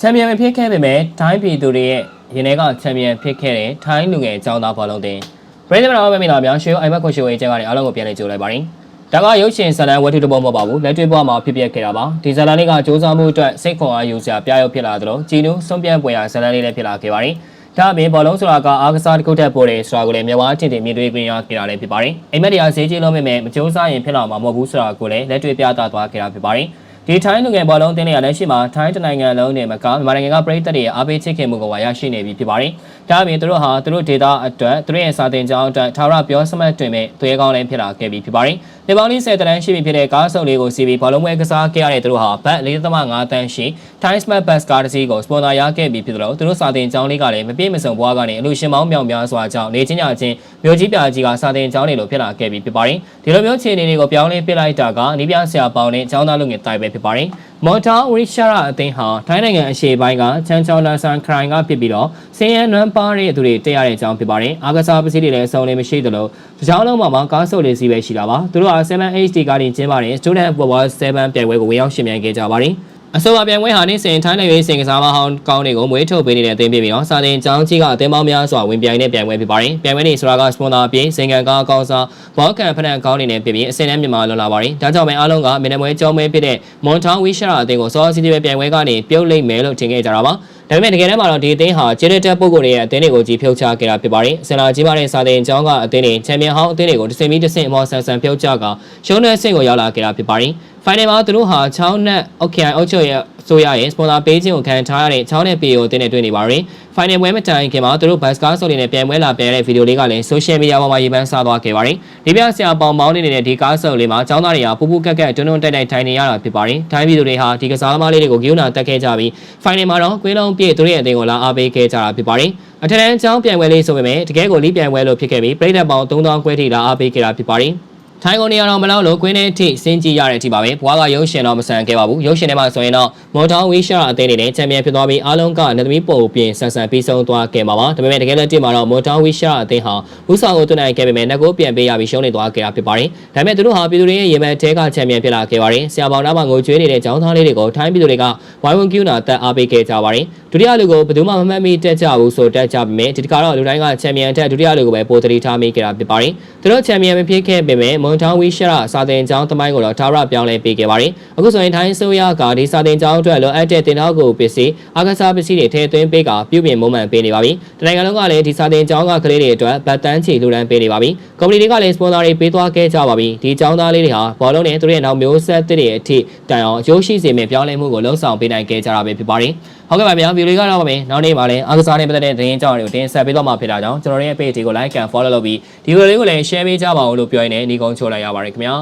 ချန်ပီယံဖြစ်ခဲ့ပေမဲ့ထိုင်းပြည်သူတွေရဲ့ရင်ထဲကချန်ပီယံဖြစ်ခဲ့တဲ့ထိုင်းလူငယ်အကြောင်းသားဘောလုံးတင်ပြည်သူ့တော်မင်္ဂလာများရွှေအိုင်ဘတ်ကိုရွှေဝင်းကျင်းကနေအားလုံးကိုပြန်လည်ကြိုလိုက်ပါတယ်ဒါကရုပ်ရှင်ဇာတ်လမ်းဝတ္ထုတစ်ပုဒ်မဟုတ်ပါဘူးလက်တွေ့ဘဝမှာဖြစ်ပျက်ခဲ့တာပါဒီဇာတ်လမ်းလေးကစ조사မှုအတွက်စိတ်ခွန်အားယူစရာပြရုပ်ဖြစ်လာသလိုကြည်နူးစွန့်ပြန့်ပွေရာဇာတ်လမ်းလေးလည်းဖြစ်လာခဲ့ပါတယ်ဒါအပြင်ဘောလုံးဆိုတာကအားကစားတစ်ခုတည်းပို့တယ်ဆိုတာကိုလည်းမြဝအထင်ထင်မြင်တွေ့ခွင့်ရခဲ့တာလည်းဖြစ်ပါတယ်အိမ်မက်တရားဈေးကြီးလုံးမဲ့မကြိုးစားရင်ဖြစ်လာမှာမဟုတ်ဘူးဆိုတာကိုလည်းလက်တွေ့ပြသသွားခဲ့တာဖြစ်ပါတယ် ဒီထိုင်းလူငယ်ဘောလုံးတင်းတွေကလည်းရှိမှာထိုင်းတနိုင်ငံလုံးနဲ့မကမြန်မာနိုင်ငံကပြည်သက်တွေရဲ့အားပေးချစ်ခင်မှုကိုဝါရရှိနေပြီဖြစ်ပါတယ်။ဒါအပြင်သူတို့ဟာသူတို့ဒေတာအတွက်သူတို့ရဲ့စာတင်ကြောင်းအတွက်ထာဝရပြောစမှတ်တွင်မဲ့သွေးကောင်းလည်းဖြစ်လာခဲ့ပြီဖြစ်ပါတယ်။ ဒီပေါင်းလေး10တန်းရှိပြီဖြစ်တဲ့ကားစုပ်လေးကိုစီးပြီးဘောလုံးပွဲကစားခဲ့ရတဲ့သူတို့ဟာဘတ်4.5တန်းရှိ Time Smart Bus ကားတစ်စီးကိုစပွန်ဆာရခဲ့ပြီးဖြစ်တယ်လို့သူတို့စာတင်ကြောင်းလေးကလည်းမပြည့်မစုံဘွားကနေအလူရှင်မောင်းမြောင်များစွာကြောင့်နေချင်းညချင်းမြို့ကြီးပြကြီးကစာတင်ကြောင်းတွေလိုဖြစ်လာခဲ့ပြီးဖြစ်ပါတယ်။ဒီလိုမျိုးခြေအနေတွေကိုပြောင်းလဲပြလိုက်တာကနီးပြဆရာပေါင်းနဲ့ကျောင်းသားလူငယ်တိုင်ပဲဖြစ်ပါတယ်။ မော်တာဝရီရှာရာအသင်းဟာထိုင်းနိုင်ငံအရှေ့ပိုင်းကချန်ချောင်းလန်ဆန်ခရိုင်ကဖြစ်ပြီးတော့စင်ရနွမ်းပါတဲ့သူတွေတက်ရတဲ့အကြောင်းဖြစ်ပါတယ်။အားကစားပစ္စည်းတွေလည်းအစုံလေးမရှိသလိုဒီကြောင်းလုံးမှာမှာကားစုပ်လေးစီးပဲရှိတာပါ။သူတို့ဟာ 7HD ကားတင်ကျင်းပါတယ် Student Football 7ပြိုင်ပွဲကိုဝင်ရောက်ရှင်မြန်ခဲ့ကြပါတယ်။ အဆိုပါပြိုင်ပွဲဟာနေ့စဉ်ထိုင်းနိုင်ငံရေးစင်ကစားမဟောင်းကောင်းတွေကိုမွေးထုတ်ပေးနေတဲ့အသင်းဖြစ်ပြီးတော့စာတင်ကျောင်းကြီးကအသင်းပေါင်းများစွာဝင်ပြိုင်တဲ့ပြိုင်ပွဲဖြစ်ပါတယ်။ပြိုင်ပွဲနေဆိုတာကစပွန်ဆာအပြင်စင်ကန်ကားအကောင်းစားဘောကန်ဖနက်ကောင်းနေနဲ့ဖြစ်ပြီးအစင်းနဲ့မြန်မာလွန်လာပါတယ်။ဒါကြောင့်ပဲအားလုံးကမင်းနမွဲကျောင်းမဲဖြစ်တဲ့မွန်ထောင်ဝီရှာရာအသင်းကိုစောစီးတီးပဲပြိုင်ပွဲကနေပြုတ်လိုက်မယ်လို့ထင်ခဲ့ကြတာပါ။ဒါပေမဲ့တကယ်တမ်းမှာတော့ဒီအသင်းဟာဂျေရက်တက်ပုဂ္ဂိုလ်တွေရဲ့အသင်းတွေကိုကြီးဖြုတ်ချခဲ့တာဖြစ်ပါတယ်။စင်လာကြီးပါတဲ့စာတင်ကျောင်းကအသင်းတွေချန်ပီယံဟောင်းအသင်းတွေကိုတစ်စင်ပြီးတစ်စင်အမော်ဆန်ဆန်ဖြုတ်ချကရှုံးတဲ့အဆင့်ကိုရောက်လာခဲ့တာဖြစ်ပါတယ်။ final မှာသူတို့ဟာချောင်းနဲ့အောက်ခိုင်အောက်ချုပ်ရဲ့ဆိုရရဲ့စပွန်ဆာပေးခြင်းကိုခံထားရတဲ့ချောင်းနဲ့ PO အသင်းနဲ့တွေ့နေပါရယ်။ final ပွဲမတိုင်ခင်မှာသူတို့ဘတ်စကားဆိုတွေနဲ့ပြန်ပွဲလာပြန်တဲ့ဗီဒီယိုလေးကလည်း social media ပေါ်မှာရေးပန်းစားသွားခဲ့ပါတယ်။ဒီပြဆရာပေါင်မောင်းနေတဲ့ဒီကားစုပ်လေးမှာចောင်းသားတွေကပူပူကက်ကက်တွန်းတွန်းတိုက်တိုက်ထိုင်နေရတာဖြစ်ပါတယ်။ထိုင်းပြည်သူတွေဟာဒီကစားသမားလေးတွေကိုဂိူးနာတက်ခဲ့ကြပြီး final မှာတော့ကွင်းလုံးပြည့်သူတို့ရဲ့အသင်းကိုလာအားပေးခဲ့ကြတာဖြစ်ပါတယ်။အထက်တန်းကျောင်းပြိုင်ပွဲလေးဆိုပေမဲ့တကယ်ကိုလီးပြိုင်ပွဲလို့ဖြစ်ခဲ့ပြီးပြည်သက်ပေါင်း3000ခွဲထိလာအားပေးခဲ့တာဖြစ်ပါတယ်။ ထိုင်ကုန်နေရာတော်မလောက်လို့ကွင်းထဲထိစင်းကြည့်ရတဲ့အထိပါပဲဘွားကရုပ်ရှင်တော့မဆန်ခဲ့ပါဘူးရုပ်ရှင်ထဲမှာဆိုရင်တော့မော်တော်ဝီရှာအသင်းတွေနဲ့ချန်ပီယံဖြစ်သွားပြီးအားလုံးကနေသမီးပုံပြင်ဆန်ဆန်ပြီးဆုံးသွားခဲ့မှာပါဒါပေမဲ့တကယ်လက်တွေ့မှာတော့မော်တော်ဝီရှာအသင်းဟာဥဆောင်ကိုတွန်းနိုင်ခဲ့ပေမဲ့ငကိုပြန်ပေးရပြီးရှုံးနေသွားခဲ့တာဖြစ်ပါတယ်ဒါပေမဲ့သူတို့ဟာပြည်သူတွေရဲ့ရေမှန်တဲကချန်ပီယံဖြစ်လာခဲ့ပါတယ်ဆရာပေါင်းသားမှာငိုကြွေးနေတဲ့ចောင်းသားလေးတွေကိုထိုင်းပြည်သူတွေကဝိုင်းဝန်းကျူးနာတက်အားပေးခဲ့ကြပါတယ်ဒုတိယလူကိုဘယ်သူမှမမှတ်မိတက်ကြဘူးဆိုတက်ကြပေမဲ့ဒီတခါတော့လူတိုင်းကချန်ပီယံတက်ဒုတိယလူကိုပဲပိုတတိထားမိခဲ့တာဖြစ်ပါတယ်သူတို့ချန်ပီယံမဖြစ်ခဲ့ပေမဲ့မွန်တောင်ဝီရှာစာတင်ကျောင်းတမိုင်းကိုတော့ထာဝရပြောင်းလဲပေးခဲ့ပါတယ်အခုဆိုရင်ထိုင်းဆိုရကဒီစာတင်ကျောင်းအတွက်လိုအပ်တဲ့တင်တော့ကိုပစ္စည်းအကစားပစ္စည်းတွေထည့်သွင်းပေးကပြုပြင်မုံမှန်ပေးနေပါပြီတနိုင်ငံလုံးကလည်းဒီစာတင်ကျောင်းကကလေးတွေအတွက်ဗတ်တန်းချီလှူဒန်းပေးနေပါပြီကုမ္ပဏီတွေကလည်းစပွန်ဆာတွေပေးသွားခဲ့ကြပါပြီဒီကျောင်းသားလေးတွေဟာဘောလုံးနဲ့သူတို့ရဲ့နောက်မျိုးဆက်တွေအထိတိုင်အောင်အကျိုးရှိစေမယ့်ပြောင်းလဲမှုကိုလှုံ့ဆော်ပေးနိုင်ခဲ့ကြတာပဲဖြစ်ပါတယ်ဟုတ်ကဲ့ပါဗျာဗီဒီယိုလေးကတော့ပါမယ်နောက်နေ့မှာလည်းအားကစားနဲ့ပတ်သက်တဲ့သတင်းကြောင်းတွေကိုတင်ဆက်ပေးတော့မှာဖြစ်တာကြောင့်ကျွန်တော်တို့ရဲ့ page ကို like and follow လုပ်ပြီးဒီဗီဒီယိုလေးကိုလည်း share ပေးကြပါဦးလို့ပြောရင်းနဲ့ညီကုန်းချိုလိုက်ရပါတယ်ခင်ဗျာ